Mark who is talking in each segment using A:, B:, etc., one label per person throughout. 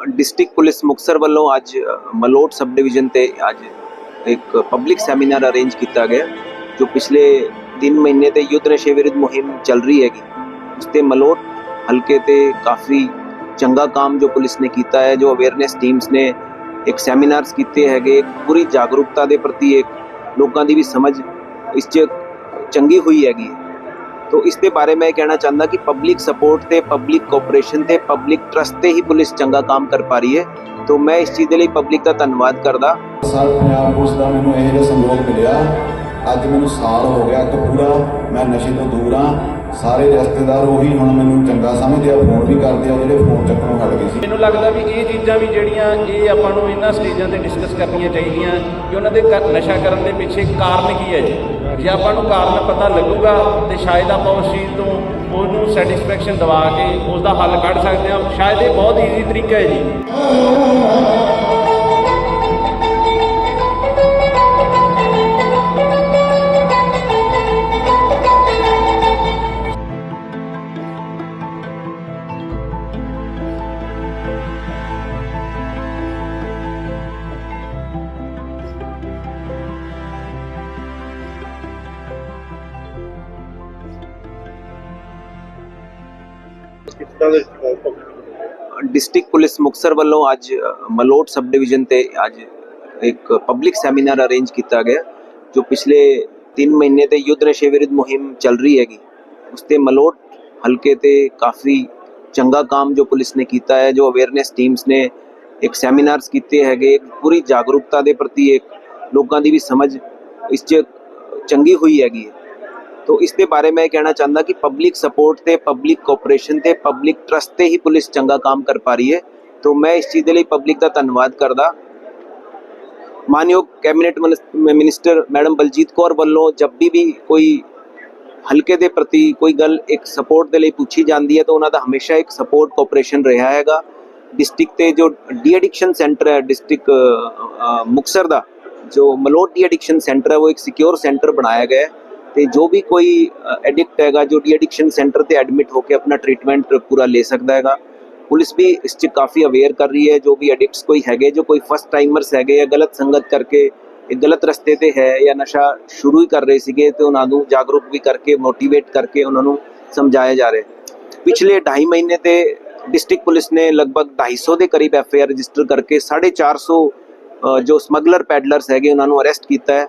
A: District police Muktsar ਵੱਲੋਂ ਅੱਜ ਅ, Malout sub division ਤੇ ਅੱਜ ਇੱਕ ਪਬਲਿਕ ਸੈਮੀਨਾਰ ਅਰੇਂਜ ਕੀਤਾ ਗਿਆ ਜੋ ਪਿਛਲੇ 3 ਮਹੀਨੇ ਤੇ ਯੁੱਧ ਨਸ਼ੇ ਵਿਰੁੱਧ ਮੁਹਿੰਮ ਚੱਲ ਰਹੀ ਹੈਗੀ ਉਸ ਤੇ ਮਲੋਟ ਹਲਕੇ ਤੇ ਕਾਫੀ ਚੰਗਾ ਕੰਮ ਜੋ ਪੁਲਿਸ ਨੇ ਕੀਤਾ ਹੈ ਜੋ ਅਵੇਅਰਨੈਸ ਟੀਮਸ ਨੇ ਇੱਕ ਸੈਮੀਨਾਰਸ ਕੀਤੇ ਹੈਗੇ ਇੱਕ ਪੂਰੀ ਜਾਗਰੂਕਤਾ ਦੇ ਪ੍ਰਤੀ ਇੱਕ ਲੋਕਾਂ ਦੀ ਵੀ ਸਮਝ ਇਸ 'ਚ ਚੰਗੀ ਹੋਈ ਹੈਗੀ ਤੋ ਇਸ ਦੇ ਬਾਰੇ ਮੈਂ ਇਹ ਕਹਿਣਾ ਚਾਹੁੰਦਾ ਕਿ ਪਬਲਿਕ ਸਪੋਰਟ ਤੇ ਪਬਲਿਕ ਕੋਆਪਰੇਸ਼ਨ ਤੇ ਪਬਲਿਕ ਟਰਸਟ ਤੇ ਹੀ ਪੁਲਿਸ ਚੰਗਾ ਕੰਮ ਕਰ ਪਾ ਰਹੀ ਹੈ। ਤੋ ਮੈਂ ਇਸ ਚੀਜ਼ ਦੇ ਲਈ ਪਬਲਿਕ ਦਾ ਧੰਨਵਾਦ ਕਰਦਾ।
B: ਸਰ ਪੰਜਾਬ ਪੁਲਿਸ ਦਾ ਮੈਨੂੰ ਇਹ ਜਿਹਾ ਸੰਯੋਗ ਮਿਲਿਆ ਅੱਜ ਮੈਨੂੰ ਸਾਲ ਹੋ ਗਿਆ ਇੱਕ ਪੂਰਾ, ਮੈਂ ਨਸ਼ੇ ਤੋਂ ਦੂਰ ਹਾਂ। ਸਾਰੇ ਰਿਸ਼ਤੇਦਾਰ ਉਹੀ ਹੁਣ ਮੈਨੂੰ ਚੰਗਾ ਸਮਝਦੇ ਆ ਫੋਨ ਵੀ ਕਰਦੇ ਆ ਜਿਹੜੇ ਫੋਨ ਚੱਕਣੋਂ ਹਟ ਗਏ ਸੀ।
C: ਮੈਨੂੰ ਲੱਗਦਾ ਵੀ ਇਹ ਚੀਜ਼ਾਂ ਵੀ ਜਿਹੜੀਆਂ, ਇਹ ਆਪਾਂ ਨੂੰ ਇਹਨਾਂ ਸਟੇਜਾਂ ਤੇ ਡਿਸਕਸ ਕਰਨੀਆਂ ਚਾਹੀਦੀਆਂ ਕਿ ਉਹਨਾਂ ਦੇ ਨਸ਼ਾ ਕਰਨ ਦੇ ਪਿੱਛੇ ਕਾਰਨ ਕੀ ਹੈ ਜੀ। ਜੇ ਆਪਾਂ ਨੂੰ ਕਾਰਨ ਪਤਾ ਲੱਗੂਗਾ ਤੇ ਸ਼ਾਇਦ ਆਪਾਂ ਉਸ ਚੀਜ਼ ਤੋਂ ਉਹਨੂੰ ਸੈਟੀਸਫੈਕਸ਼ਨ ਦਿਵਾ ਕੇ ਉਸ ਦਾ ਹੱਲ ਕੱਢ ਸਕਦੇ ਹਾਂ। ਸ਼ਾਇਦ ਇਹ ਬਹੁਤ ਈਜ਼ੀ ਤਰੀਕਾ ਹੈ ਜੀ।
A: ਡਿਸਟ੍ਰਿਕਟ ਪੁਲਿਸ ਮੁਕਤਸਰ ਵੱਲੋਂ ਅੱਜ ਮਲੋਟ ਸਬ ਡਿਵੀਜ਼ਨ ਤੇ ਅੱਜ ਇੱਕ ਪਬਲਿਕ ਸੈਮੀਨਾਰ ਅਰੇਂਜ ਕੀਤਾ ਗਿਆ, ਜੋ ਪਿਛਲੇ 3 ਮਹੀਨੇ ਤੇ ਯੁੱਧ ਨਸ਼ੇ ਵਿਰੁੱਧ ਮੁਹਿੰਮ ਚੱਲ ਰਹੀ ਹੈਗੀ। ਉਸ ਤੇ ਮਲੋਟ ਹਲਕੇ ਤੇ ਕਾਫੀ ਚੰਗਾ ਕੰਮ ਜੋ ਪੁਲਿਸ ਨੇ ਕੀਤਾ ਹੈ, ਜੋ ਅਵੇਅਰਨੈਸ ਟੀਮਸ ਨੇ ਇੱਕ ਸੈਮੀਨਾਰਸ ਕੀਤੇ ਹੈਗੇ ਪੂਰੀ ਜਾਗਰੂਕਤਾ ਦੇ ਪ੍ਰਤੀ ਇੱਕ ਲੋਕਾਂ ਦੀ ਵੀ ਸਮਝ ਇਸ 'ਚ ਚੰਗੀ ਹੋਈ ਹੈਗੀ ਹੈ ਤੋ ਇਸ ਦੇ ਬਾਰੇ ਮੈਂ ਇਹ ਕਹਿਣਾ ਚਾਹੁੰਦਾ ਕਿ ਪਬਲਿਕ ਸਪੋਰਟ ਤੇ ਪਬਲਿਕ ਕੋਆਪਰੇਸ਼ਨ ਤੇ ਪਬਲਿਕ ਟਰਸਟ ਤੇ ਹੀ ਪੁਲਿਸ ਚੰਗਾ ਕੰਮ ਕਰ ਪਾ ਰਹੀ ਹੈ ਤੋ ਮੈਂ ਇਸ ਚੀਜ਼ ਦੇ ਲਈ ਪਬਲਿਕ ਦਾ ਧੰਨਵਾਦ ਕਰਦਾ ਮਾਨਯੋਗ ਕੈਬਨਿਟ ਮਨਿਸ- ਮਿਨਿਸਟਰ ਮੈਡਮ ਬਲਜੀਤ ਕੌਰ ਵੱਲੋਂ ਜਦ ਵੀ ਵੀ ਕੋਈ ਹਲਕੇ ਦੇ ਪ੍ਰਤੀ ਕੋਈ ਗੱਲ ਇੱਕ ਸਪੋਰਟ ਦੇ ਲਈ ਪੁੱਛੀ ਜਾਂਦੀ ਹੈ ਤਾਂ ਉਹਨਾਂ ਦਾ ਹਮੇਸ਼ਾ ਇੱਕ ਸਪੋਰਟ ਕੋਆਪਰੇਸ਼ਨ ਰਿਹਾ ਹੈਗਾ ਡਿਸਟ੍ਰਿਕਟ ਤੇ ਜੋ ਡੀ ਐਡਿਕਸ਼ਨ ਸੈਂਟਰ ਹੈ ਡਿਸਟ੍ਰਿਕਟ ਮੁਕਸਰ ਦਾ ਜੋ ਮਲੋਟ ਡੀ ਐਡਿਕਸ਼ਨ ਸੈਂਟਰ ਹੈ ਉਹ ਇੱਕ ਸਿਕਿਉਰ ਸੈਂਟਰ ਬਣਾਇਆ ਗਿਆ ਹੈ ਤੇ ਜੋ ਵੀ ਕੋਈ ਐਡਿਕਟ ਹੈਗਾ ਜੋ ਡੀ ਐਡਿਕਸ਼ਨ ਸੈਂਟਰ ਤੇ ਐਡਮਿਟ ਹੋ ਕੇ ਆਪਣਾ ਟ੍ਰੀਟਮੈਂਟ ਪੂਰਾ ਲੈ ਸਕਦਾ ਹੈਗਾ ਪੁਲਿਸ ਵੀ ਇਸ 'ਚ ਕਾਫੀ ਅਵੇਅਰ ਕਰ ਰਹੀ ਹੈ ਜੋ ਵੀ ਐਡਿਕਟਸ ਕੋਈ ਹੈਗੇ ਜੋ ਕੋਈ ਫਸਟ ਟਾਈਮਰਸ ਹੈਗੇ ਜਾਂ ਗਲਤ ਸੰਗਤ ਕਰਕੇ ਇਹ ਗਲਤ ਰਸਤੇ ਤੇ ਹੈ ਜਾਂ ਨਸ਼ਾ ਸ਼ੁਰੂ ਹੀ ਕਰ ਰਹੇ ਸੀਗੇ ਤੇ ਉਹਨਾਂ ਨੂੰ ਜਾਗਰੂਕ ਵੀ ਕਰਕੇ ਮੋਟੀਵੇਟ ਕਰਕੇ ਉਹਨਾਂ ਨੂੰ ਸਮਝਾਇਆ ਜਾ ਰਿਹਾ ਪਿਛਲੇ 2.5 ਮਹੀਨੇ ਤੇ ਡਿਸਟ੍ਰਿਕਟ ਪੁਲਿਸ ਨੇ ਲਗਭਗ 250 ਦੇ ਕਰੀਬ ਐਫ ਆਈ ਆਰ ਰਜਿਸਟਰ ਕਰਕੇ 450 ਅ, ਜੋ ਸਮਗਲਰ ਪੈਡਲਰਸ ਹੈਗੇ ਉਹਨਾਂ ਨੂੰ ਅਰੈਸਟ ਕੀਤਾ ਹੈ।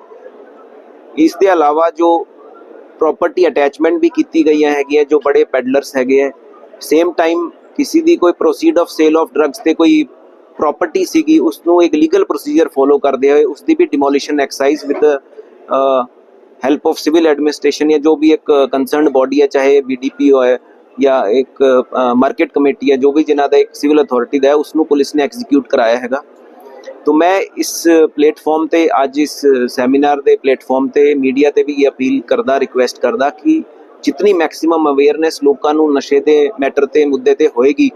A: ਇਸ ਦੇ ਇਲਾਵਾ ਜੋ ਪ੍ਰਾਪਰਟੀ ਅਟੈਚਮੈਂਟ ਵੀ ਕੀਤੀ ਗਈਆਂ ਹੈਗੀਆਂ ਜੋ ਬੜੇ ਪੈਡਲਰਸ ਹੈਗੇ ਹੈ ਸੇਮ ਟਾਈਮ ਕਿਸੇ ਦੀ ਕੋਈ proceed of sale of drugs ਤੇ ਕੋਈ ਪ੍ਰਾਪਰਟੀ ਸੀਗੀ ਉਸ ਨੂੰ ਇੱਕ ਲੀਗਲ ਪ੍ਰੋਸੀਜਰ ਫੋਲੋ ਕਰਦੇ ਹੋਏ ਉਸ ਦੀ ਵੀ demolition exercise with help of civil administration ਜਾਂ ਜੋ ਵੀ ਇੱਕ ਕੰਸਰਨਡ ਬੋਡੀ ਹੈ ਚਾਹੇ ਬੀਡੀਪੀ ਹੋਏ ਜਾਂ ਇੱਕ ਮਾਰਕੀਟ ਕਮੇਟੀ ਹੈ ਜੋ ਵੀ ਜਿਨ੍ਹਾਂ ਦਾ ਇੱਕ ਸਿਵਲ ਅਥਾਰਟੀ ਦਾ ਹੈ ਉਸ ਨੂੰ ਪੁਲਿਸ ਨੇ ਐਗਜ਼ੀਕਿਊਟ ਕਰਾਇਆ ਹੈਗਾ। तो मैं इस प्लेटफॉर्म ਤੇ ਅੱਜ ਇਸ ਸੈਮੀਨਾਰ ਦੇ ਪਲੇਟਫਾਰਮ ਤੇ ਮੀਡੀਆ ਤੇ ਵੀ ਇਹ ਅਪੀਲ ਕਰਦਾ ਰਿਕੁਐਸਟ ਕਰਦਾ ਕਿ ਜਿਤਨੀ ਮੈਕਸਿਮਮ ਅਵੇਅਰਨੈਸ ਲੋਕਾਂ ਨੂੰ ਨਸ਼ੇ ਦੇ ਮੈਟਰ ਤੇ ਮੁੱਦੇ ਤੇ ਹੋਏਗੀ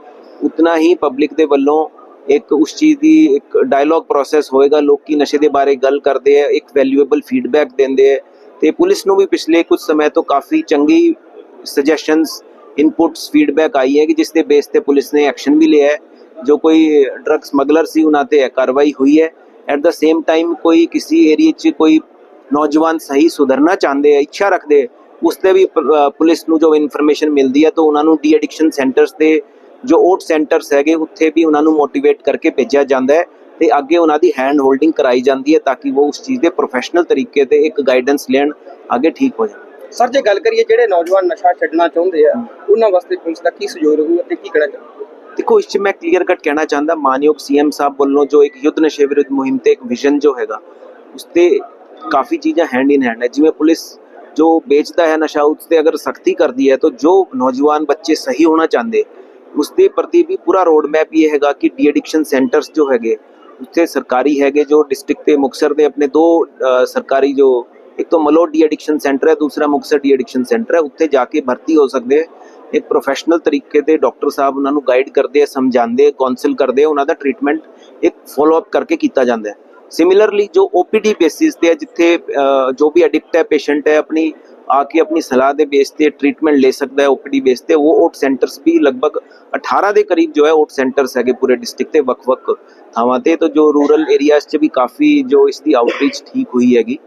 A: ਉਤਨਾ ਹੀ ਪਬਲਿਕ ਦੇ ਵੱਲੋਂ ਇੱਕ ਉਸ ਚੀਜ਼ ਦੀ ਇੱਕ ਡਾਇਲੌਗ ਪ੍ਰੋਸੈਸ ਹੋਏਗਾ ਲੋਕੀ ਨਸ਼ੇ ਦੇ ਬਾਰੇ ਗੱਲ ਕਰਦੇ ਆ ਇੱਕ ਵੈਲਿਊਏਬਲ ਫੀਡਬੈਕ ਦਿੰਦੇ ਆ ਤੇ ਪੁਲਿਸ ਨੂੰ ਵੀ ਪਿਛਲੇ ਕੁਝ ਸਮੇਂ ਤੋਂ ਕਾਫੀ ਚੰਗੀ ਸਜੈਸ਼ਨਸ ਇਨਪੁਟਸ ਫੀਡਬੈਕ ਆਈ ਹੈ ਕਿ ਜਿਸ ਦੇ ਬੇਸ ਤੇ ਪੁਲਿਸ ਨੇ ਐਕਸ਼ਨ ਵੀ ਲਿਆ ਹੈ ਜੋ ਕੋਈ ਡਰਗ ਸਮਗਲਰ ਸੀ ਉਹਨਾਂ ਤੇ ਕਾਰਵਾਈ ਹੋਈ ਹੈ। ਐਟ ਦਾ ਸੇਮ ਟਾਈਮ ਕੋਈ ਕਿਸੇ ਏਰੀਆ 'ਚ ਕੋਈ ਨੌਜਵਾਨ ਸਹੀ ਸੁਧਰਨਾ ਚਾਹੁੰਦੇ ਆ ਇੱਛਾ ਰੱਖਦੇ ਉਸ ਤੇ ਵੀ ਪੁਲਿਸ ਨੂੰ ਜੋ ਇਨਫੋਰਮੇਸ਼ਨ ਮਿਲਦੀ ਹੈ ਤਾਂ ਉਹਨਾਂ ਨੂੰ ਡੀ ਐਡਿਕਸ਼ਨ ਸੈਂਟਰਸ ਤੇ ਜੋ ਓਟ ਸੈਂਟਰਸ ਹੈਗੇ ਉੱਥੇ ਵੀ ਉਹਨਾਂ ਨੂੰ ਮੋਟੀਵੇਟ ਕਰਕੇ ਭੇਜਿਆ ਜਾਂਦਾ ਹੈ ਤੇ ਅੱਗੇ ਉਹਨਾਂ ਦੀ ਹੈਂਡ ਹੋਲਡਿੰਗ ਕਰਾਈ ਜਾਂਦੀ ਹੈ ਤਾਂ ਕਿ ਉਹ ਉਸ ਚੀਜ਼ ਦੇ ਪ੍ਰੋਫੈਸ਼ਨਲ ਤਰੀਕੇ ਤੇ ਇੱਕ ਗਾਈਡੈਂਸ ਲੈਣ ਅੱਗੇ ਠੀਕ ਹੋ ਜਾਣ।
D: ਸਰ ਜੇ ਗੱਲ ਕਰੀਏ ਜਿਹੜੇ ਨੌਜਵਾਨ ਨਸ਼ਾ ਛੱਡਣਾ ਚਾਹੁੰਦੇ ਆ ਉਹਨਾਂ ਵਾਸਤੇ ਪੁਲਿਸ ਦਾ ਕੀ ਸਹਿਯੋਗ ਰਹੂ ਅਤੇ ਕੀ ਕਹਿਣਾ ਚਾਹੁੰਦੇ
A: ਦੇਖੋ, ਇਸ 'ਚ ਮੈਂ ਕਲੀਅਰ ਕੱਟ ਕਹਿਣਾ ਚਾਹੁੰਦਾ, ਮਾਨਯੋਗ ਸੀਐਮ ਸਾਹਿਬ ਵੱਲੋਂ ਜੋ ਇੱਕ ਯੁੱਧ ਨਸ਼ੇ ਵਿਰੁੱਧ ਮੁਹਿੰਮ ਤੇ ਇੱਕ ਵਿਜ਼ਨ ਜੋ ਹੈਗਾ, ਉਸ ਤੇ ਕਾਫੀ ਚੀਜ਼ਾਂ ਹੈਂਡ ਇਨ ਹੈਂਡ ਹੈ ਜਿਵੇਂ ਪੁਲਿਸ ਜੋ ਵੇਚਦਾ ਹੈ ਨਸ਼ਾ, ਉਸ ਤੇ ਅਗਰ ਸਖਤੀ ਕਰਦੀ ਹੈ, ਤਾਂ ਜੋ ਨੌਜਵਾਨ ਬੱਚੇ ਸਹੀ ਹੋਣਾ ਚਾਹੁੰਦੇ, ਉਸ ਦੇ ਪ੍ਰਤੀ ਵੀ ਪੂਰਾ ਰੋਡ ਮੈਪ ਇਹ ਹੈਗਾ ਕਿ ਡੀ ਐਡਿਕਸ਼ਨ ਸੈਂਟਰਸ ਜੋ ਹੈਗੇ, ਉੱਥੇ ਸਰਕਾਰੀ ਹੈਗੇ ਜੋ ਡਿਸਟ੍ਰਿਕਟ ਤੇ ਮੁਕਸਰ ਦੇ ਆਪਣੇ ਦੋ ਸਰਕਾਰੀ ਜੋ, ਇੱਕ ਤਾਂ ਮਲੋ ਡੀ ਐਡਿਕਸ਼ਨ ਸੈਂਟਰ ਹੈ, ਦੂਸਰਾ ਮੁਕਸਰ ਡੀ ਐਡਿਕਸ਼ਨ ਸੈਂਟਰ ਹੈ, ਉੱਥੇ ਜਾ ਕੇ ਭਰਤੀ ਹੋ ਸਕਦੇ ਹੈ। ਇੱਕ ਪ੍ਰੋਫੈਸ਼ਨਲ ਤਰੀਕੇ ਦੇ ਡਾਕਟਰ ਸਾਹਿਬ ਉਹਨਾਂ ਨੂੰ ਗਾਈਡ ਕਰਦੇ ਆ, ਸਮਝਾਉਂਦੇ ਆ ਕਾਉਂਸਲ ਕਰਦੇ ਆ, ਉਹਨਾਂ ਦਾ ਟ੍ਰੀਟਮੈਂਟ ਇੱਕ ਫਾਲੋ ਅਪ ਕਰਕੇ ਕੀਤਾ ਜਾਂਦਾ ਹੈ। ਸਿਮਿਲਰਲੀ ਜੋ OPD ਬੇਸਿਸ ਤੇ ਹੈ ਜਿੱਥੇ ਜੋ ਵੀ ਐਡਿਕਟ ਹੈ ਪੇਸ਼ੈਂਟ ਹੈ, ਆਪਣੀ, ਆ ਕੇ ਆਪਣੀ ਸਲਾਹ ਦੇ ਬੇਸ ਤੇ ਟ੍ਰੀਟਮੈਂਟ ਲੈ ਸਕਦਾ ਹੈ OPD ਬੇਸ ਤੇ, ਉਹ ਓਟ ਸੈਂਟਰਸ ਵੀ ਲਗਭਗ 18 ਦੇ ਕਰੀਬ ਜੋ ਹੈ ਓਟ ਸੈਂਟਰਸ ਹੈਗੇ ਪੂਰੇ ਡਿਸਟ੍ਰਿਕਟ ਤੇ ਵੱਖ-ਵੱਖ ਥਾਵਾਂ ਤੇ, ਤਾਂ ਜੋ ਰੂਰਲ ਏਰੀਆਜ਼ 'ਚ ਵੀ ਕਾਫੀ ਜੋ ਇਸ ਦੀ ਆਊਟਰੀਚ ਠੀਕ ਹੋਈ ਹੈਗੀ।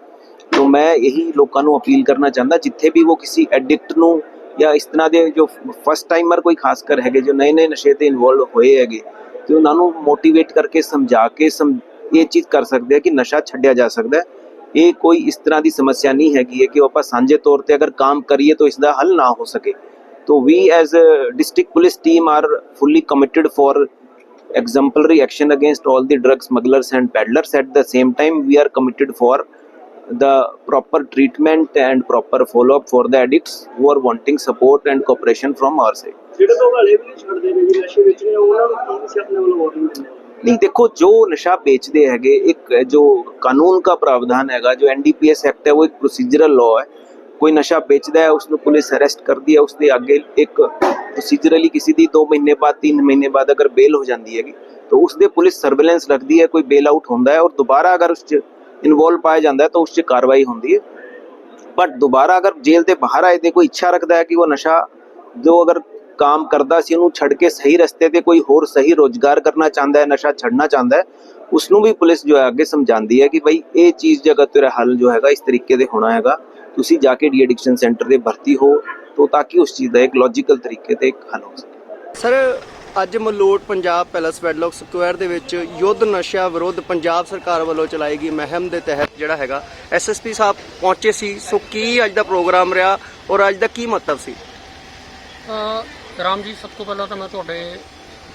A: ਤੋਂ ਮੈਂ ਇਹੀ ਲੋਕਾਂ ਨੂੰ ਅਪੀਲ ਕਰਨਾ ਚਾਹੁੰਦਾ, ਜਿੱਥੇ ਵੀ ਉਹ ਕਿਸੇ ਐਡਿਕਟ ਨੂੰ ਜਾਂ ਇਸ ਤਰ੍ਹਾਂ ਦੇ ਜੋ ਫਸਟ ਟਾਈਮਰ ਕੋਈ ਖਾਸ ਕਰ ਹੈਗੇ, ਜੋ ਨਏ ਨਏ ਨਸ਼ੇ ਤੇ ਇਨਵੋਲਵ ਹੋਏ ਹੈਗੇ, ਤੇ ਉਹਨਾਂ ਨੂੰ ਮੋਟੀਵੇਟ ਕਰਕੇ ਸਮਝਾ ਕੇ ਸਮ, ਇਹ ਚੀਜ਼ ਕਰ ਸਕਦੇ ਆ ਕਿ ਨਸ਼ਾ ਛੱਡਿਆ ਜਾ ਸਕਦਾ ਇਹ ਕੋਈ ਇਸ ਤਰ੍ਹਾਂ ਦੀ ਸਮੱਸਿਆ ਨਹੀਂ ਹੈਗੀ ਹੈ ਕਿ ਉਹ ਆਪਾਂ ਸਾਂਝੇ ਤੌਰ ਤੇ ਅਗਰ ਕੰਮ ਕਰੀਏ ਤਾਂ ਇਸ ਦਾ ਹੱਲ ਨਾ ਹੋ ਸਕੇ। तो we as a district police team are fully committed for exemplary action against all the drug smugglers and peddlers. At the same time, we are committed for the proper treatment and proper follow up for the addicts who are wanting support and cooperation from our side. नहीं देखो जो नशा बेचते हैगे एक जो कानून का प्रावधान हैगा जो एनडीपीएस एक्ट है वो एक प्रोसीजरल लॉ है कोई नशा बेचता है उसने पुलिस अरेस्ट कर दिया उसके आगे एक प्रोसीजरली किसी दी दो महीने बाद तीन महीने बाद अगर बेल हो जाती है तो उसके पुलिस सर्वेलेंस रखती है कोई बेल आउट होता है और दोबारा अगर उस ਇਨਵੋਲਵ ਪਾਇਆ ਜਾਂਦਾ ਹੈ ਤਾਂ ਉਸ 'ਚ ਕਾਰਵਾਈ ਹੁੰਦੀ ਹੈ। ਬਟ ਦੁਬਾਰਾ ਅਗਰ ਜੇਲ੍ਹ ਦੇ ਬਾਹਰ ਆਏ ਤੇ ਕੋਈ ਇੱਛਾ ਰੱਖਦਾ ਹੈ ਕਿ ਉਹ ਨਸ਼ਾ ਜੋ ਅਗਰ ਕੰਮ ਕਰਦਾ ਸੀ ਉਹਨੂੰ ਛੱਡ ਕੇ ਸਹੀ ਰਸਤੇ ਤੇ ਕੋਈ ਹੋਰ ਸਹੀ ਰੋਜ਼ਗਾਰ ਕਰਨਾ ਚਾਹੁੰਦਾ ਹੈ, ਨਸ਼ਾ ਛੱਡਣਾ ਚਾਹੁੰਦਾ ਹੈ, ਉਸ ਨੂੰ ਵੀ ਪੁਲਿਸ ਜੋ ਹੈ ਅੱਗੇ ਸਮਝਾਉਂਦੀ ਹੈ ਕਿ ਭਾਈ ਇਹ ਚੀਜ਼ ਜਗ੍ਹਾ ਤੇਰਾ ਹੱਲ ਜੋ ਹੈਗਾ ਇਸ ਤਰੀਕੇ ਦੇ ਹੋਣਾ ਹੈਗਾ। ਤੁਸੀਂ ਜਾ ਕੇ ਡੀ ਐਡਿਕਸ਼ਨ ਸੈਂਟਰ ਦੇ ਭਰਤੀ ਹੋ ਤੋ ਤਾਂ ਕਿ ਉਸ ਚੀਜ਼ ਦਾ ਇੱਕ ਲੌਜੀਕਲ ਤਰੀਕੇ ਤੇ ਇੱਕ ਹੱਲ ਹੋ ਸਕੇ।
E: ਸਰ ਅੱਜ Malot Punjab Palace Wedlock Square ਦੇ ਵਿੱਚ ਯੁੱਧ ਨਸ਼ਾ ਵਿਰੁੱਧ ਪੰਜਾਬ ਸਰਕਾਰ ਵੱਲੋਂ ਚਲਾਈ ਗਈ ਮੁਹਿੰਮ ਦੇ ਤਹਿਤ ਜਿਹੜਾ ਹੈਗਾ ਐਸਐਸਪੀ ਸਾਹਿਬ ਪਹੁੰਚੇ ਸੀ। ਸੋ ਕੀ ਅੱਜ ਦਾ ਪ੍ਰੋਗਰਾਮ ਰਿਹਾ ਔਰ ਅੱਜ ਦਾ ਕੀ ਮਹੱਤਵ ਸੀ?
F: ਰਾਮ ਜੀ, ਸਭ ਤੋਂ ਪਹਿਲਾਂ ਤਾਂ ਮੈਂ ਤੁਹਾਡੇ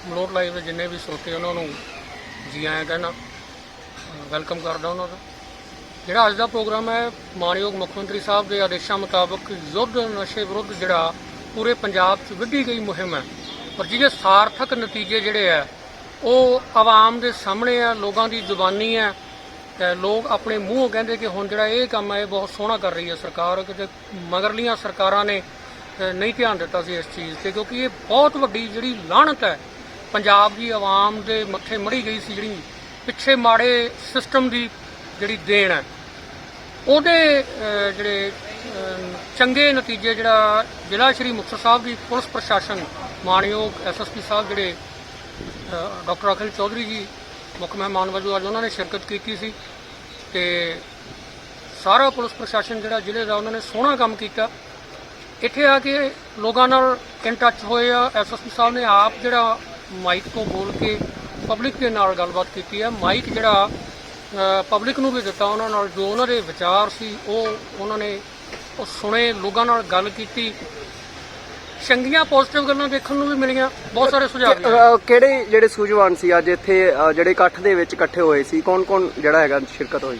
F: ਮਲੋਟ ਲਾਈਵ ਦੇ ਜਿੰਨੇ ਵੀ ਸਰੋਤੇ ਉਹਨਾਂ ਨੂੰ ਜੀ ਆਇਆਂ ਕਹਿਣਾ ਵੈਲਕਮ ਕਰਦਾ ਉਹਨਾਂ ਦਾ। ਜਿਹੜਾ ਅੱਜ ਦਾ ਪ੍ਰੋਗਰਾਮ ਹੈ ਮਾਨਯੋਗ ਮੁੱਖ ਮੰਤਰੀ ਸਾਹਿਬ ਦੇ ਆਦੇਸ਼ਾਂ ਮੁਤਾਬਕ ਯੁੱਧ ਨਸ਼ੇ ਵਿਰੁੱਧ ਜਿਹੜਾ ਪੂਰੇ ਪੰਜਾਬ 'ਚ ਵਿੱਢੀ ਗਈ ਮੁਹਿੰਮ ਹੈ। ਪਰ ਜਿਹਦੇ ਸਾਰਥਕ ਨਤੀਜੇ ਜਿਹੜੇ ਆ, ਉਹ ਆਵਾਮ ਦੇ ਸਾਹਮਣੇ ਆ, ਲੋਕਾਂ ਦੀ ਜ਼ੁਬਾਨੀ ਹੈ ਲੋਕ ਆਪਣੇ ਮੂੰਹੋਂ ਕਹਿੰਦੇ ਕਿ ਹੁਣ ਜਿਹੜਾ ਇਹ ਕੰਮ ਹੈ ਇਹ ਬਹੁਤ ਸੋਹਣਾ ਕਰ ਰਹੀ ਹੈ ਸਰਕਾਰ, ਕਿਤੇ ਮਗਰਲੀਆਂ ਸਰਕਾਰਾਂ ਨੇ ਨਹੀਂ ਧਿਆਨ ਦਿੱਤਾ ਸੀ ਇਸ ਚੀਜ਼ ਤੇ, ਕਿਉਂਕਿ ਇਹ ਬਹੁਤ ਵੱਡੀ ਜਿਹੜੀ ਲਾਹਣਤ ਹੈ, ਪੰਜਾਬ ਦੀ ਆਵਾਮ ਦੇ ਮੱਥੇ ਮੜੀ ਗਈ ਸੀ ਜਿਹੜੀ ਪਿੱਛੇ ਮਾੜੇ ਸਿਸਟਮ ਦੀ ਜਿਹੜੀ ਦੇਣ ਹੈ। ਉਹਦੇ ਜਿਹੜੇ ਚੰਗੇ ਨਤੀਜੇ ਜਿਹੜਾ ਜ਼ਿਲ੍ਹਾ ਸ਼੍ਰੀ ਮੁਕਤਸਰ ਸਾਹਿਬ ਦੀ ਪੁਲਿਸ ਪ੍ਰਸ਼ਾਸਨ ਮਾਨਯੋਗ ਐਸਐਸਪੀ ਸਾਹਿਬ ਜਿਹੜੇ ਡਾਕਟਰ ਅਖਿਲ ਚੌਧਰੀ ਜੀ, ਮੁੱਖ ਮਹਿਮਾਨ ਵਜੋਂ ਅੱਜ ਉਹਨਾਂ ਨੇ ਸ਼ਿਰਕਤ ਕੀਤੀ ਸੀ ਤੇ ਸਾਰਾ ਪੁਲਿਸ ਪ੍ਰਸ਼ਾਸਨ ਜਿਹੜਾ ਜ਼ਿਲ੍ਹੇ ਦਾ ਉਹਨਾਂ ਨੇ ਸੋਹਣਾ ਕੰਮ ਕੀਤਾ। ਇੱਥੇ ਆ ਕੇ ਲੋਕਾਂ ਨਾਲ ਇਨ ਟੱਚ ਹੋਏ ਆ ਐਸਐਸਪੀ ਸਾਹਿਬ ਨੇ ਆਪ ਜਿਹੜਾ ਮਾਈਕ ਤੋਂ ਬੋਲ ਕੇ ਪਬਲਿਕ ਦੇ ਨਾਲ ਗੱਲਬਾਤ ਕੀਤੀ ਹੈ ਮਾਈਕ ਜਿਹੜਾ ਪਬਲਿਕ ਨੂੰ ਵੀ ਦਿੱਤਾ ਉਹਨਾਂ ਨਾਲ, ਜੋ ਉਹਨਾਂ ਦੇ ਵਿਚਾਰ ਸੀ, ਉਹ ਉਹਨਾਂ ਨੇ ਉਹ ਸੁਣੇ, ਲੋਕਾਂ ਨਾਲ ਗੱਲ ਕੀਤੀ। ਚੰਗੀਆਂ ਪੋਜ਼ਿਟਿਵ ਗੱਲਾਂ ਦੇਖਣ ਨੂੰ ਵੀ ਮਿਲੀਆਂ ਬਹੁਤ ਸਾਰੇ ਸੁਝਾਅ ਵੀ ਆਏ।
E: ਅ, ਕਿਹੜੇ ਜਿਹੜੇ ਸੂਝਵਾਨ ਸੀ ਅੱਜ ਇੱਥੇ ਜਿਹੜੇ ਇਕੱਠ ਦੇ ਵਿੱਚ ਇਕੱਠੇ ਹੋਏ ਸੀ ਕੌਣ-ਕੌਣ ਜਿਹੜਾ ਹੈਗਾ ਸ਼ਿਰਕਤ ਹੋਈ?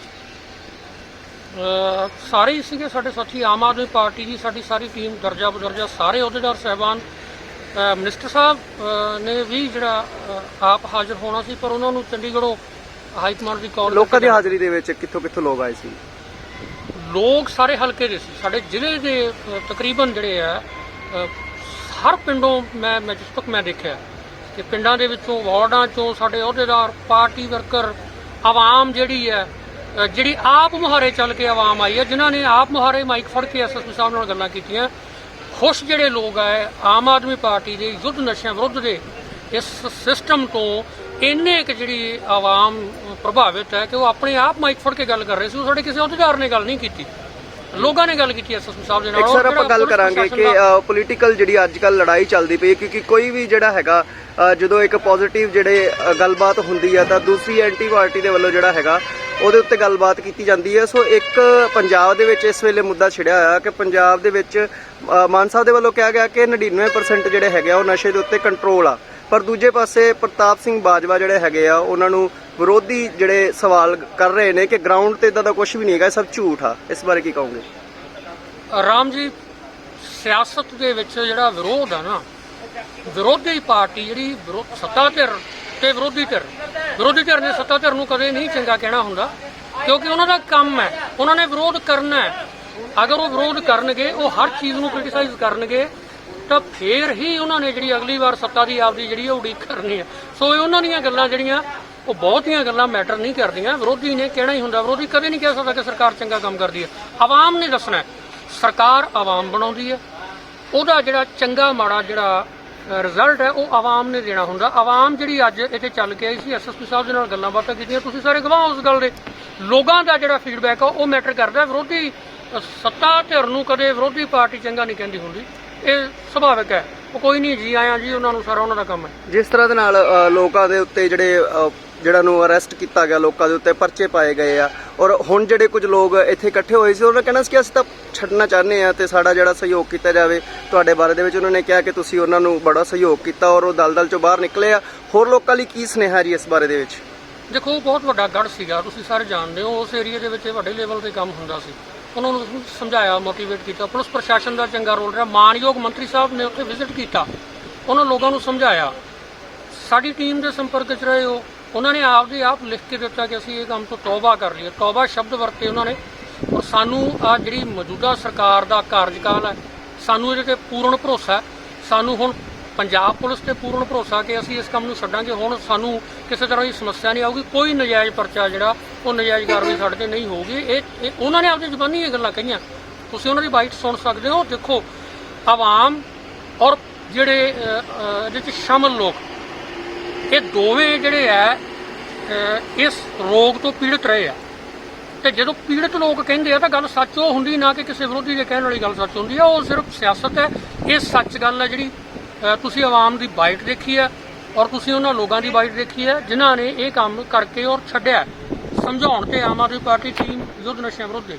F: ਸਾਰੇ ਹੀ ਸੀਗੇ ਸਾਡੇ ਸਾਥੀ ਆਮ ਆਦਮੀ ਪਾਰਟੀ ਦੀ ਸਾਡੀ ਸਾਰੀ ਟੀਮ ਦਰਜਾ ਬਦਰਜਾ ਸਾਰੇ ਅਹੁਦੇਦਾਰ ਸਹਿਬਾਨ। ਮਿਨਿਸਟਰ ਸਾਹਿਬ ਨੇ ਵੀ ਜਿਹੜਾ ਆਪ ਹਾਜ਼ਰ ਹੋਣਾ ਸੀ ਪਰ ਉਹਨਾਂ ਨੂੰ ਚੰਡੀਗੜ੍ਹੋਂ ਹਾਈ ਕਮਾਂਡ ਦੀ ਕਾਲ
E: ਲੋਕਾਂ ਦੀ ਹਾਜ਼ਰੀ ਦੇ ਵਿੱਚ ਕਿੱਥੋਂ ਕਿੱਥੋਂ ਲੋਕ ਆਏ ਸੀ?
F: ਲੋਕ ਸਾਰੇ ਹਲਕੇ ਦੇ ਸੀ। ਸਾਡੇ ਜ਼ਿਲ੍ਹੇ ਦੇ ਤਕਰੀਬਨ ਜਿਹੜੇ ਆ ਹਰ ਪਿੰਡੋਂ ਮੈਂ ਮੈਂ ਜਿਸ ਤੱਕ ਮੈਂ ਦੇਖਿਆ ਕਿ ਪਿੰਡਾਂ ਦੇ ਵਿੱਚੋਂ ਵਾਰਡਾਂ ਚੋਂ ਸਾਡੇ ਅਹੁਦੇਦਾਰ, ਪਾਰਟੀ ਵਰਕਰ, ਆਵਾਮ ਜਿਹੜੀ ਹੈ ਜਿਹੜੀ ਆਪ ਮੁਹਾਰੇ ਚੱਲ ਕੇ ਆਵਾਮ ਆਈ ਹੈ, ਜਿਨ੍ਹਾਂ ਨੇ ਆਪ ਮੁਹਾਰੇ ਮਾਈਕ ਫੜ ਕੇ ਐਸਐਸਪੀ ਸਾਹਿਬ ਨਾਲ ਗੱਲਾਂ ਕੀਤੀਆਂ, ਖੁਸ਼ ਜਿਹੜੇ ਲੋਕ ਆਏ, ਆਮ ਆਦਮੀ ਪਾਰਟੀ ਦੇ ਯੁੱਧ ਨਸ਼ਿਆਂ ਵਿਰੁੱਧ ਦੇ, ਇਸ ਸਿਸਟਮ ਤੋਂ ਇੰਨੇ ਕੁ ਜਿਹੜੀ ਆਵਾਮ ਪ੍ਰਭਾਵਿਤ ਹੈ ਕਿ ਉਹ ਆਪਣੇ ਆਪ ਮਾਈਕ ਫੜ ਕੇ ਗੱਲ ਕਰ ਰਹੇ ਸੀ, ਉਹ ਸਾਡੇ ਕਿਸੇ ਅਹੁਦੇਦਾਰ ਨੇ ਗੱਲ ਨਹੀਂ ਕੀਤੀ। ਲੋਕਾਂ ਨੇ ਗੱਲ ਕੀਤੀ ਐਸਐਸਪੀ ਸਾਹਿਬ ਦੇ ਨਾਲ।
E: ਇੱਕ ਸਰ ਆਪਾਂ ਗੱਲ ਕਰਾਂਗੇ ਕਿ ਪੋਲੀਟੀਕਲ ਜਿਹੜੀ ਅੱਜ ਕੱਲ ਲੜਾਈ ਚੱਲਦੀ ਪਈ ਹੈ ਕਿਉਂਕਿ ਕੋਈ ਵੀ ਜਿਹੜਾ ਹੈਗਾ ਜਦੋਂ ਇੱਕ ਪੋਜ਼ਿਟਿਵ ਜਿਹੜੇ ਗੱਲਬਾਤ ਹੁੰਦੀ ਹੈ ਤਾਂ ਦੂਸਰੀ ਐਂਟੀ ਪਾਰਟੀ ਦੇ ਵੱਲੋਂ ਜਿਹੜਾ ਹੈਗਾ ਉਹਦੇ ਉੱਤੇ ਗੱਲਬਾਤ ਕੀਤੀ ਜਾਂਦੀ ਹੈ ਸੋ ਇੱਕ ਪੰਜਾਬ ਦੇ ਵਿੱਚ ਇਸ ਵੇਲੇ ਮੁੱਦਾ ਛਿੜਿਆ ਹੋਇਆ ਕਿ ਪੰਜਾਬ ਦੇ ਵਿੱਚ ਅ, ਮਾਨ ਸਾਹਿਬ ਦੇ ਵੱਲੋਂ ਕਿਹਾ ਗਿਆ ਕਿ 99% ਜਿਹੜੇ ਹੈਗੇ ਆ ਉਹ ਨਸ਼ੇ ਦੇ ਉੱਤੇ ਕੰਟਰੋਲ ਆ। ਪਰ ਦੂਜੇ ਪਾਸੇ ਪ੍ਰਤਾਪ ਸਿੰਘ ਬਾਜਵਾ ਜਿਹੜੇ ਹੈਗੇ ਆ, ਉਹਨਾਂ ਨੂੰ ਵਿਰੋਧੀ ਜਿਹੜੇ ਸਵਾਲ ਕਰ ਰਹੇ ਨੇ ਕਿ ਗਰਾਊਂਡ ਤੇ ਇਦਾਂ ਦਾ ਕੁਝ ਵੀ ਨਹੀਂ ਹੈਗਾ ਸਭ ਝੂਠ ਆ। ਇਸ ਬਾਰੇ ਕੀ ਕਹੋਗੇ?
F: ਰਾਮ ਜੀ, ਸਿਆਸਤ ਦੇ ਵਿੱਚ ਜਿਹੜਾ ਵਿਰੋਧ ਆ ਨਾ, ਵਿਰੋਧੀ ਪਾਰਟੀ ਜਿਹੜੀ ਸੱਤਾ ਧਿਰ ਤੇ ਵਿਰੋਧੀ ਧਿਰ ਵਿਰੋਧੀ ਧਿਰ ਨੇ ਸੱਤਾ ਧਿਰ ਨੂੰ ਕਦੇ ਨਹੀਂ ਚੰਗਾ ਕਹਿਣਾ ਹੁੰਦਾ, ਕਿਉਂਕਿ ਉਹਨਾਂ ਦਾ ਕੰਮ ਹੈ, ਉਹਨਾਂ ਨੇ ਵਿਰੋਧ ਕਰਨਾ ਹੈ। ਅਗਰ ਉਹ ਵਿਰੋਧ ਕਰਨਗੇ, ਉਹ ਹਰ ਚੀਜ਼ ਨੂੰ ਕ੍ਰਿਟਿਸਾਈਜ਼ ਕਰਨਗੇ ਤਾਂ ਫੇਰ ਹੀ ਉਹਨਾਂ ਨੇ ਜਿਹੜੀ ਅਗਲੀ ਵਾਰ ਸੱਤਾ ਦੀ ਆਪਦੀ ਜਿਹੜੀ ਉਹ ਉਡੀਕ ਕਰਨੀ ਹੈ ਸੋ ਉਹਨਾਂ ਦੀਆਂ ਗੱਲਾਂ ਜਿਹੜੀਆਂ, ਉਹ ਬਹੁਤੀਆਂ ਗੱਲਾਂ ਮੈਟਰ ਨਹੀਂ ਕਰਦੀਆਂ। ਵਿਰੋਧੀ ਨੇ ਕਹਿਣਾ ਹੀ ਹੁੰਦਾ, ਵਿਰੋਧੀ ਕਦੇ ਨਹੀਂ ਕਹਿ ਸਕਦਾ ਕਿ ਸਰਕਾਰ ਚੰਗਾ ਕੰਮ ਕਰਦੀ ਹੈ ਆਵਾਮ ਨੇ ਦੱਸਣਾ ਸਰਕਾਰ ਆਵਾਮ ਬਣਾਉਂਦੀ ਹੈ ਉਹਦਾ ਜਿਹੜਾ ਚੰਗਾ ਮਾੜਾ ਜਿਹੜਾ ਰਿਜ਼ਲਟ ਹੈ, ਉਹ ਆਵਾਮ ਨੇ ਦੇਣਾ ਹੁੰਦਾ। ਆਵਾਮ ਜਿਹੜੀ ਅੱਜ ਇੱਥੇ ਚੱਲ ਕੇ ਆਈ ਸੀ ਐਸਐਸਪੀ ਸਾਹਿਬ ਦੇ ਨਾਲ ਗੱਲਾਂ ਬਾਤਾਂ ਕੀਤੀਆਂ। ਤੁਸੀਂ ਸਾਰੇ ਗਵਾਹ ਉਸ ਗੱਲ ਦੇ। ਲੋਕਾਂ ਦਾ ਜਿਹੜਾ ਫੀਡਬੈਕ ਆ, ਉਹ ਮੈਟਰ ਕਰਦਾ। ਵਿਰੋਧੀ ਸੱਤਾ ਧਿਰ ਨੂੰ ਕਦੇ ਵਿਰੋਧੀ ਪਾਰਟੀ ਚੰਗਾ ਨਹੀਂ ਕਹਿੰਦੀ ਹੁੰਦੀ। ਇਹ ਸੁਭਾਵਿਕ ਹੈ। ਉਹ ਕੋਈ ਨਹੀਂ ਜੀ ਆਇਆ ਜੀ ਉਹਨਾਂ ਨੂੰ ਸਾਰਾ ਉਹਨਾਂ ਦਾ ਕੰਮ ਹੈ।
E: ਜਿਸ ਤਰ੍ਹਾਂ ਦੇ ਨਾਲ ਅ, ਲੋਕਾਂ ਦੇ ਉੱਤੇ ਜਿਹੜੇ ਅ, ਜਿਹੜਾ ਨੂੰ ਅਰੈਸਟ ਕੀਤਾ ਗਿਆ ਲੋਕਾਂ ਦੇ ਉੱਤੇ ਪਰਚੇ ਪਾਏ ਗਏ ਆ ਔਰ ਹੁਣ ਜਿਹੜੇ ਕੁਝ ਲੋਕ ਇੱਥੇ ਇਕੱਠੇ ਹੋਏ ਸੀ ਉਹਨਾਂ ਨੇ ਕਹਿਣਾ ਸੀ ਕਿ ਅਸੀਂ ਤਾਂ ਛੱਡਣਾ ਚਾਹੁੰਦੇ ਆ ਤੇ ਸਾਡਾ ਜਿਹੜਾ ਸਹਿਯੋਗ ਕੀਤਾ ਜਾਵੇ ਤੁਹਾਡੇ ਬਾਰੇ ਦੇ ਵਿੱਚ ਉਹਨਾਂ ਨੇ ਕਿਹਾ ਕਿ ਤੁਸੀਂ ਉਹਨਾਂ ਨੂੰ ਬੜਾ ਸਹਿਯੋਗ ਕੀਤਾ ਔਰ ਉਹ ਦਲਦਲ ਚੋਂ ਬਾਹਰ ਨਿਕਲੇ ਆ। ਹੋਰ ਲੋਕਾਂ ਲਈ ਕੀ ਸੁਨੇਹਾ ਜੀ ਇਸ ਬਾਰੇ ਦੇ ਵਿੱਚ?
F: ਦੇਖੋ ਉਹ ਬਹੁਤ ਵੱਡਾ ਗੜ ਸੀਗਾ ਤੁਸੀਂ ਸਾਰੇ ਜਾਣਦੇ ਹੋ ਉਸ ਏਰੀਆ ਦੇ ਵਿੱਚ ਇਹ ਵੱਡੇ ਲੈਵਲ ਤੇ ਕੰਮ ਹੁੰਦਾ ਸੀ। ਉਹਨਾਂ ਨੂੰ ਸਮਝਾਇਆ ਮੋਟੀਵੇਟ ਕੀਤਾ। ਪੁਲਿਸ ਪ੍ਰਸ਼ਾਸਨ ਦਾ ਚੰਗਾ ਰੋਲ ਰਿਹਾ। ਮਾਨਯੋਗ ਮੰਤਰੀ ਸਾਹਿਬ ਨੇ ਉੱਥੇ ਵਿਜ਼ਿਟ ਕੀਤਾ। ਉਹਨਾਂ ਲੋਕਾਂ ਨੂੰ ਸਮਝਾਇਆ। ਸਾਡੀ ਟੀਮ ਦੇ ਸੰਪਰਕ 'ਚ ਰਹੇ ਉਹ ਉਹਨਾਂ ਨੇ ਆਪ ਦੇ ਆਪ ਲਿਖ ਕੇ ਦਿੱਤਾ ਕਿ ਅਸੀਂ ਇਹ ਕੰਮ ਤੋਂ ਤੌਬਾ ਕਰ ਲਈਏ। ਤੌਬਾ ਸ਼ਬਦ ਵਰਤੇ ਉਹਨਾਂ ਨੇ। ਔਰ ਸਾਨੂੰ ਆ ਜਿਹੜੀ ਮੌਜੂਦਾ ਸਰਕਾਰ ਦਾ ਕਾਰਜਕਾਲ ਹੈ, ਸਾਨੂੰ ਇਹਦੇ ਤੇ ਪੂਰਨ ਭਰੋਸਾ ਹੈ। ਸਾਨੂੰ ਹੁਣ ਪੰਜਾਬ ਪੁਲਿਸ ਤੇ ਪੂਰਨ ਭਰੋਸਾ ਕਿ ਅਸੀਂ ਇਸ ਕੰਮ ਨੂੰ ਛੱਡਾਂਗੇ। ਹੁਣ ਸਾਨੂੰ ਕਿਸੇ ਤਰ੍ਹਾਂ ਦੀ ਸਮੱਸਿਆ ਨਹੀਂ ਆਊਗੀ, ਕੋਈ ਨਜਾਇਜ਼ ਪਰਚਾ ਜਿਹੜਾ, ਉਹ ਨਜਾਇਜ਼ ਕਾਰਵਾਈ ਸਾਡੇ ਤੇ ਨਹੀਂ ਹੋਊਗੀ। ਇਹ ਇਹ ਉਹਨਾਂ ਨੇ ਆਪਣੀ ਜ਼ੁਬਾਨੀ ਇਹ ਗੱਲਾਂ ਕਹੀਆਂ। ਤੁਸੀਂ ਉਹਨਾਂ ਦੀ ਬਾਈਟ ਸੁਣ ਸਕਦੇ ਹੋ। ਦੇਖੋ, ਆਵਾਮ ਔਰ ਜਿਹੜੇ ਇਹਦੇ 'ਚ ਸ਼ਾਮਲ ਲੋਕ, ਇਹ ਦੋਵੇਂ ਜਿਹੜੇ ਆ ਇਸ ਰੋਗ ਤੋਂ ਪੀੜਤ ਰਹੇ ਆ। ਤੇ ਜਦੋਂ ਪੀੜਤ ਲੋਕ ਕਹਿੰਦੇ ਆ, ਤਾਂ ਗੱਲ ਸੱਚ ਉਹ ਹੁੰਦੀ, ਨਾ ਕਿ ਕਿਸੇ ਵਿਰੋਧੀ ਦੇ ਕਹਿਣ ਵਾਲੀ ਗੱਲ ਸੱਚ ਹੁੰਦੀ ਆ। ਉਹ ਸਿਰਫ ਸਿਆਸਤ ਹੈ। ਇਹ ਸੱਚ ਗੱਲ ਹੈ ਜਿਹੜੀ ਤੁਸੀਂ ਆਵਾਮ ਦੀ ਬਾਈਟ ਦੇਖੀ ਹੈ ਔਰ ਤੁਸੀਂ ਉਹਨਾਂ ਲੋਕਾਂ ਦੀ ਬਾਈਟ ਦੇਖੀ ਹੈ, ਜਿਨ੍ਹਾਂ ਨੇ ਇਹ ਕੰਮ ਕਰਕੇ ਔਰ ਛੱਡਿਆ ਸਮਝਾਉਣ ਤੇ ਆਮ ਆਦਮੀ ਪਾਰਟੀ ਟੀਮ ਯੁੱਧ ਨਸ਼ਿਆਂ ਵਿਰੁੱਧ ਦੇ